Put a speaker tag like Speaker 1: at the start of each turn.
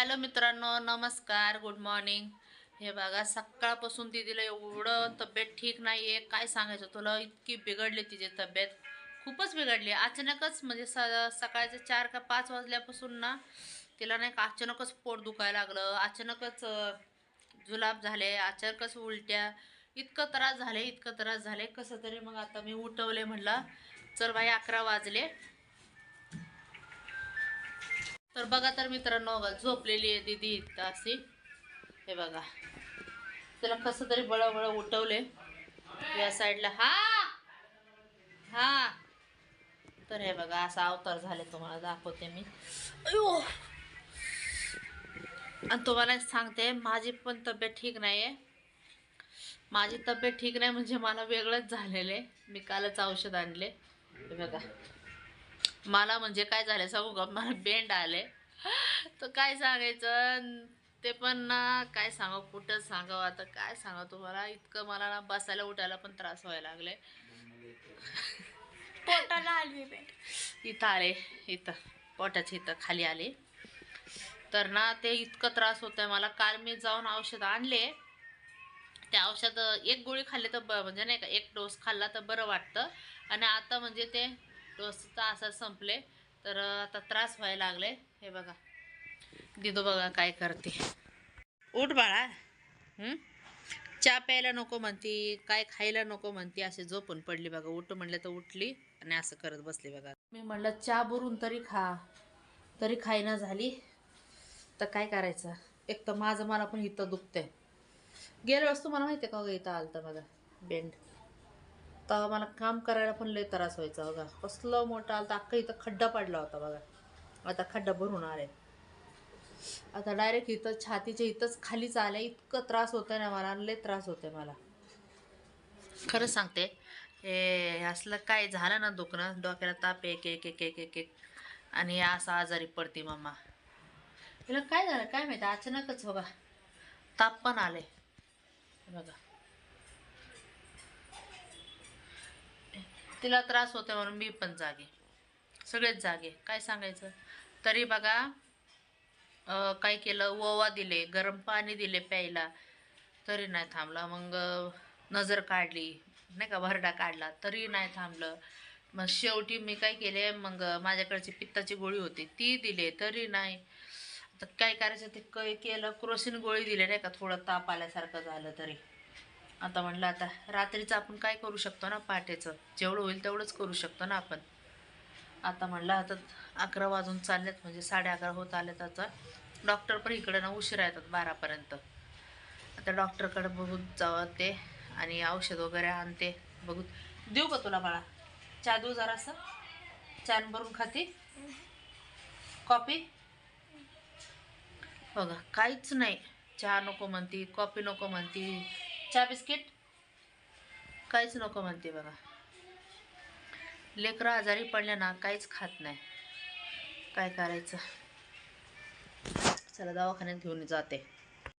Speaker 1: Hello मित्रांनो नमस्कार good morning. हे बघा सकाळपासून दिदीला एवढं तब्येत ठीक नाही आहे काय सांगायचं तुला? इतकी बिघडली तिची तब्येत. खूपच बिघडली. अचानकच म्हणजे स सकाळचे चार का पाच वाजल्यापासून ना तिला नाही का अचानकच पोट दुखायला लागलं. अचानकच जुलाब झाले. अचानकच उलट्या. इतकं त्रास झाले इतकं त्रास झाले. कसं तरी मग आता मी उठवले म्हणलं. चल बाई अकरा वाजले. तर बघा तर मित्रांनो बघा झोपलेली आहे दीदी इथं अशी. हे बघा. त्याला कसं तरी बळबळ उठवले. या साईडला हा! हा! तर हे बघा असा अवतार झाले तुम्हाला दाखवते मी. अयो! आणि तुम्हाला सांगते माझी पण तब्येत ठीक नाही आहे माझी तब्येत ठीक नाही म्हणजे मला वेगळंच झालेलं आहे. मी कालच औषध आणले. हे बघा. मला म्हणजे काय झालं सांगू का? मला बेंड आले. तर काय सांगायचं? ते पण ना काय सांगावं? कुठं सांगावं? आता काय सांगावं? तुम्हाला इतकं मला ना बसायला उठायला पण त्रास व्हायला लागले.
Speaker 2: पोटाला आली
Speaker 1: इथं आले. इथं. पोटाच्या इथं खाली आले. तर ना ते इतकं त्रास होत आहे मला. काल मी जाऊन औषध आणले. ते औषध एक गोळी खाल्ली तर म्हणजे नाही का एक डोस खाल्ला तर बरं वाटतं. आणि आता म्हणजे ते डोसचा असं संपले. तर आता त्रास व्हायला लागले. हे बघा. दिदो बघा काय करते. उठ बाळा. चहा प्यायला नको म्हणती काय खायला नको म्हणती असे झोपून पडली बघा. उठ म्हणलं तर उठली आणि असं करत बसली बघा. मी म्हणलं चहा भरून तरी खा. तरी खायना झाली. तर काय करायचं? एक तर माझं मला पण इथं दुखतंय. गेल्या वेळेस तुम्हाला माहिती आहे का बघा इथं तर बघा. बेंड. तेव्हा मला काम करायला पण लय त्रास व्हायचा बघा. कसलं मोठं आलं अख्खा इथं खड्डा पडला होता बघा. आता खड्डा भरून आले आता डायरेक्ट इथं छातीच्या इथंच खालीच आले इतकं त्रास होतोय ना मला लय त्रास होतोय मला. खरं सांगते हे असलं काय झालं ना दुखणं डोक्याला ताप एक एक एक एक एक एक. आणि असं आजारी पडते मम्मा तिला काय झालं? काय माहिती? अचानकच बघा. ताप पण आले बघा. तिला त्रास होते म्हणून मी पण जागे. सगळेच जागे. काय सांगायचं? तरी बघा काय केलं? ओवा दिले गरम पाणी दिले प्यायला. तरी नाही थांबला. मग नजर काढली. नाही का भरडा काढला. तरी नाही थांबलं. मग शेवटी मी काय केले? मग माझ्याकडची पित्ताची गोळी होती. ती दिले. तरी नाही. आता काय करायचं? ते काय केलं. क्रोसिन गोळी दिली. नाही का थोडं ताप आल्यासारखं झालं तरी. आता म्हणलं आता रात्रीचं आपण काय करू शकतो ना पहाटेचं? जेवढं होईल तेवढंच करू शकतो ना आपण. आता म्हणलं आता अकरा वाजून चालल्यात म्हणजे साडे अकरा होत आलेत आता. डॉक्टर पण इकडं ना उशिरा येतात बारापर्यंत. आता डॉक्टरकडे बघून जावं ते आणि औषध वगैरे आणते. बघू. देऊ का तुला बाळा? चहा देऊ जरासं? चान भरून खाती? कॉफी बघा काहीच नाही. चहा नको म्हणती कॉफी नको म्हणती. चहा बिस्किट? काहीच नको म्हणते बघा. लेकरं आजारी पडल्या ना काहीच खात नाही. काय करायचं? चला दवाखान्यात घेऊन जाते.